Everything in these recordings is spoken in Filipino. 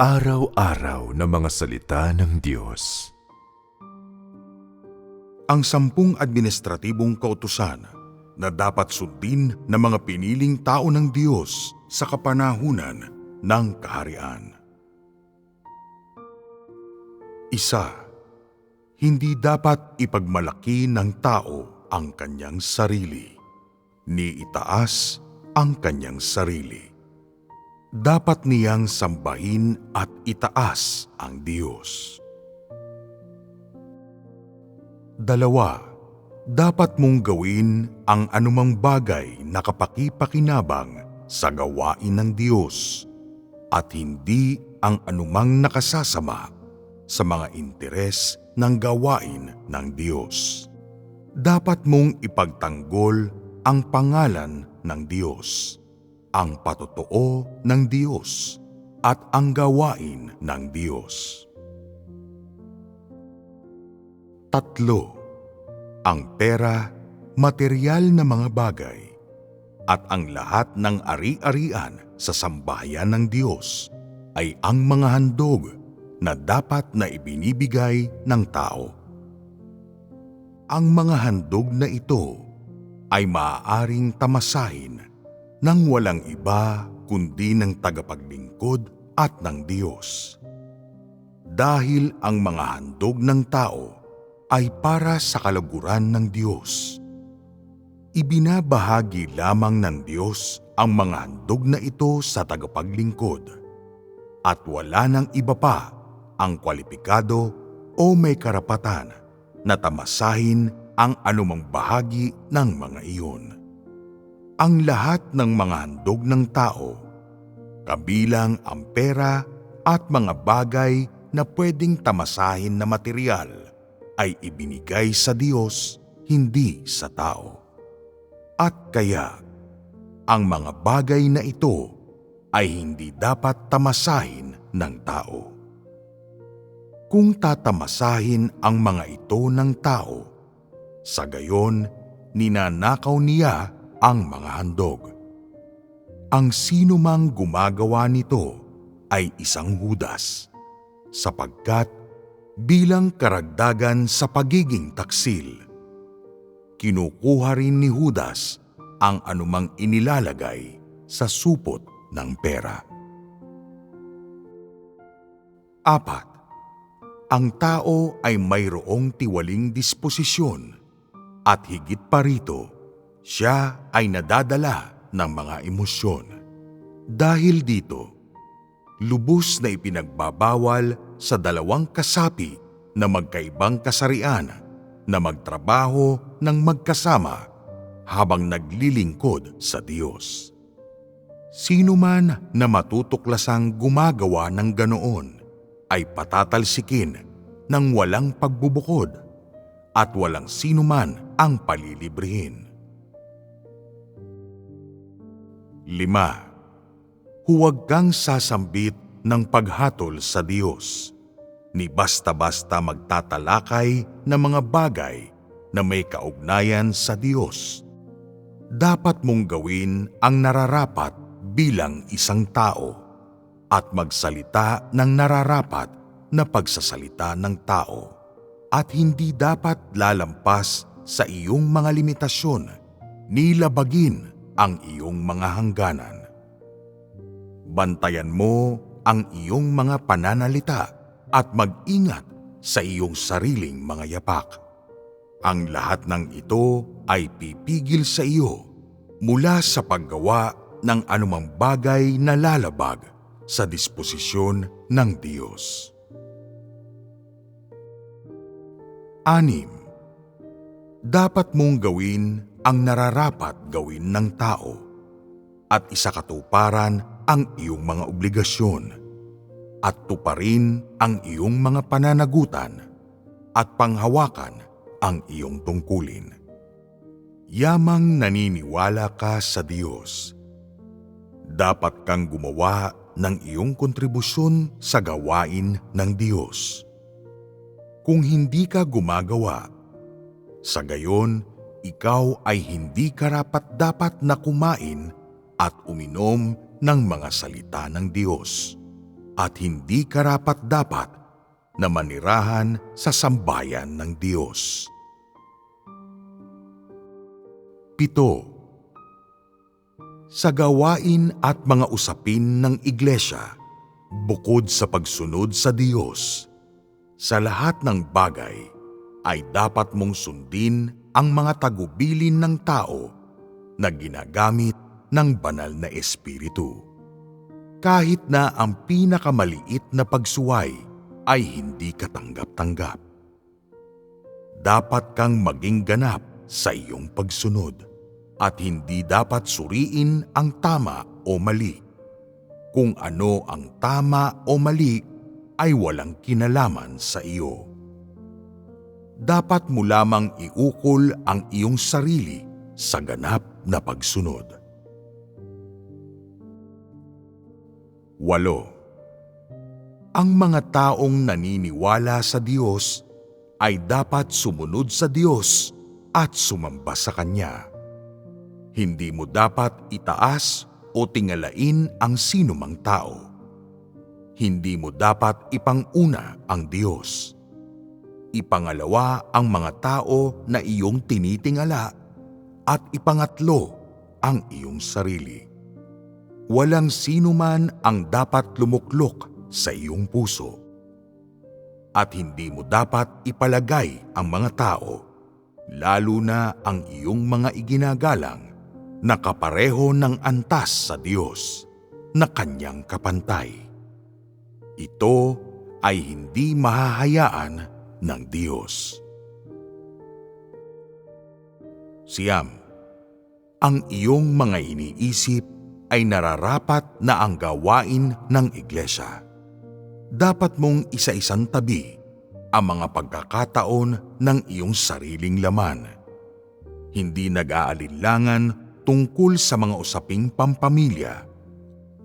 Pang-araw-araw na mga salita ng Diyos. ang sampung administratibong kautusan na dapat sundin ng mga piniling tao ng Diyos sa kapanahunan ng kaharian. Isa, hindi dapat ipagmalaki ng tao ang kanyang sarili, ni itaas ang kanyang sarili. Dapat niyang sambahin at itaas ang Diyos. Dalawa, dapat mong gawin ang anumang bagay na kapakipakinabang sa gawain ng Diyos at hindi ang anumang nakasasama sa mga interes ng gawain ng Diyos. Dapat mong ipagtanggol ang pangalan ng Diyos, ang patotoo ng Diyos at ang gawain ng Diyos. Tatlo, ang pera, material na mga bagay, at ang lahat ng ari-arian sa sambahayan ng Diyos ay ang mga handog na dapat na ibinibigay ng tao. Ang mga handog na ito ay maaaring tamasahin ng walang iba kundi ng tagapaglingkod at ng Diyos. Dahil ang mga handog ng tao ay para sa kalaguran ng Diyos. Ibinabahagi lamang ng Diyos ang mga handog na ito sa tagapaglingkod at wala nang iba pa ang kwalipikado o may karapatan na tamasahin ang anumang bahagi ng mga iyon. Ang lahat ng mga handog ng tao, kabilang ang pera at mga bagay na pwedeng tamasahin na material, ay ibinigay sa Diyos, hindi sa tao. At kaya, ang mga bagay na ito ay hindi dapat tamasahin ng tao. Kung tatamasahin ang mga ito ng tao, sa gayon ninanakaw niya ang mga handog. Ang sino mang gumagawa nito ay isang hudas, sapagkat bilang karagdagan sa pagiging taksil, kinukuha rin ni Judas ang anumang inilalagay sa supot ng pera. Apat, ang tao ay mayroong tiwaling disposisyon at higit pa rito, siya ay nadadala ng mga emosyon. Dahil dito, lubos na ipinagbabawal sa dalawang kasapi na magkaibang kasarian na magtrabaho ng magkasama habang naglilingkod sa Diyos. Sino man na matutuklasang gumagawa ng ganoon ay patatalsikin ng walang pagbubukod at walang sino man ang palilibrihin. Lima, huwag kang sasambit ng paghatol sa Diyos, ni basta-basta magtatalakay ng mga bagay na may kaugnayan sa Diyos. Dapat mong gawin ang nararapat bilang isang tao at magsalita ng nararapat na pagsasalita ng tao at hindi dapat lalampas sa iyong mga limitasyon, nilabagin ang iyong mga hangganan. Bantayan mo ang iyong mga pananalita at mag-ingat sa iyong sariling mga yapak. Ang lahat ng ito ay pipigil sa iyo mula sa paggawa ng anumang bagay na lalabag sa disposisyon ng Diyos. Anim, dapat mong gawin ang nararapat gawin ng tao at isakatuparan ang iyong mga obligasyon at tuparin ang iyong mga pananagutan at panghawakan ang iyong tungkulin. Yamang naniniwala ka sa Diyos, dapat kang gumawa ng iyong kontribusyon sa gawain ng Diyos. Kung hindi ka gumagawa, sa gayon, ikaw ay hindi karapat-dapat na kumain at uminom ng mga salita ng Diyos at hindi karapat-dapat na manirahan sa sambayan ng Diyos. Pito. Sa gawain at mga usapin ng Iglesia, bukod sa pagsunod sa Diyos, sa lahat ng bagay ay dapat mong sundin ang mga tagubilin ng tao na ginagamit ng banal na espiritu. Kahit na ang pinakamaliit na pagsuway ay hindi katanggap-tanggap. Dapat kang maging ganap sa iyong pagsunod at hindi dapat suriin ang tama o mali. Kung ano ang tama o mali ay walang kinalaman sa iyo. Dapat mo lamang iukol ang iyong sarili sa ganap na pagsunod. Walo. Ang mga taong naniniwala sa Diyos ay dapat sumunod sa Diyos at sumamba sa Kanya. Hindi mo dapat itaas o tingalain ang sinumang tao. Hindi mo dapat ipanguna ang Diyos. Ipangalawa ang mga tao na iyong tinitingala at ipangatlo ang iyong sarili. Walang sino man ang dapat lumuklok sa iyong puso. At hindi mo dapat ipalagay ang mga tao, lalo na ang iyong mga iginagalang na kapareho ng antas sa Diyos na kanyang kapantay. Ito ay hindi mahahayaan ng Diyos. Siyam, ang iyong mga iniisip ay nararapat na ang gawain ng iglesia. Dapat mong isa-isang tabi ang mga pagkakataon ng iyong sariling laman. Hindi nag-aalinlangan tungkol sa mga usaping pampamilya.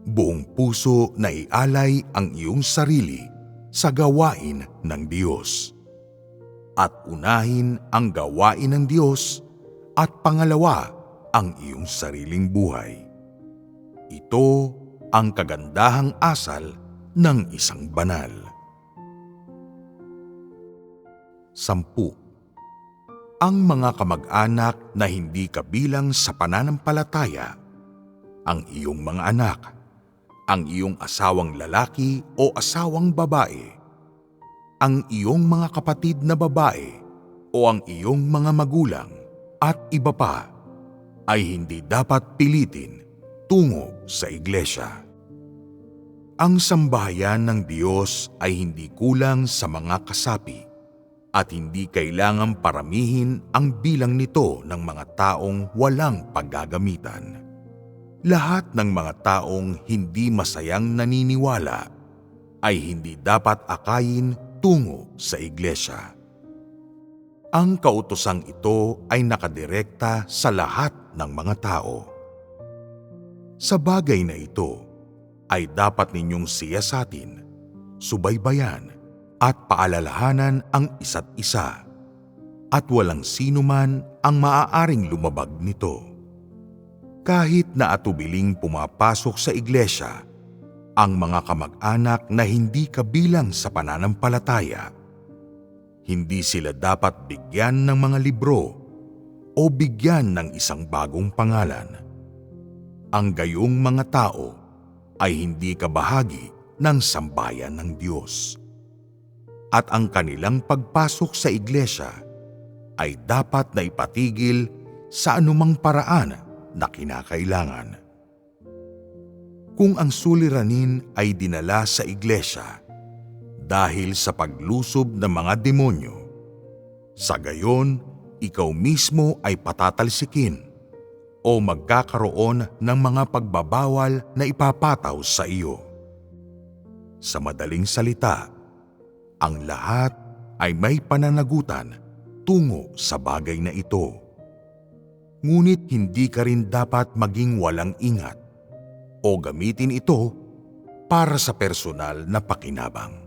Buong puso na ialay ang iyong sarili sa gawain ng Diyos. At unahin ang gawain ng Diyos at pangalawa ang iyong sariling buhay. Ito ang kagandahang asal ng isang banal. Sampu ang mga kamag-anak na hindi kabilang sa pananampalataya, ang iyong mga anak, ang iyong asawang lalaki o asawang babae, ang iyong mga kapatid na babae o ang iyong mga magulang at iba pa ay hindi dapat pilitin tungo sa iglesia. Ang sambahayan ng Diyos ay hindi kulang sa mga kasapi at hindi kailangang paramihin ang bilang nito ng mga taong walang paggagamitan. Lahat ng mga taong hindi masayang naniniwala ay hindi dapat akayin tungo sa iglesia. Ang kautosang ito ay nakadirekta sa lahat ng mga tao. Sa bagay na ito, ay dapat ninyong siyasatin, subaybayan, at paalalahanan ang isa't isa at walang sino man ang maaaring lumabag nito. Kahit na atubiling pumapasok sa iglesia, ang mga kamag-anak na hindi kabilang sa pananampalataya, hindi sila dapat bigyan ng mga libro o bigyan ng isang bagong pangalan. Ang gayong mga tao ay hindi kabahagi ng sambayan ng Diyos at ang kanilang pagpasok sa iglesia ay dapat na ipatigil sa anumang paraan na kinakailangan. Kung ang suliranin ay dinala sa iglesia dahil sa paglusob ng mga demonyo, sa gayon ikaw mismo ay patatalsikin o magkakaroon ng mga pagbabawal na ipapataw sa iyo. Sa madaling salita, ang lahat ay may pananagutan tungo sa bagay na ito. Ngunit hindi ka rin dapat maging walang ingat o gamitin ito para sa personal na pakinabang.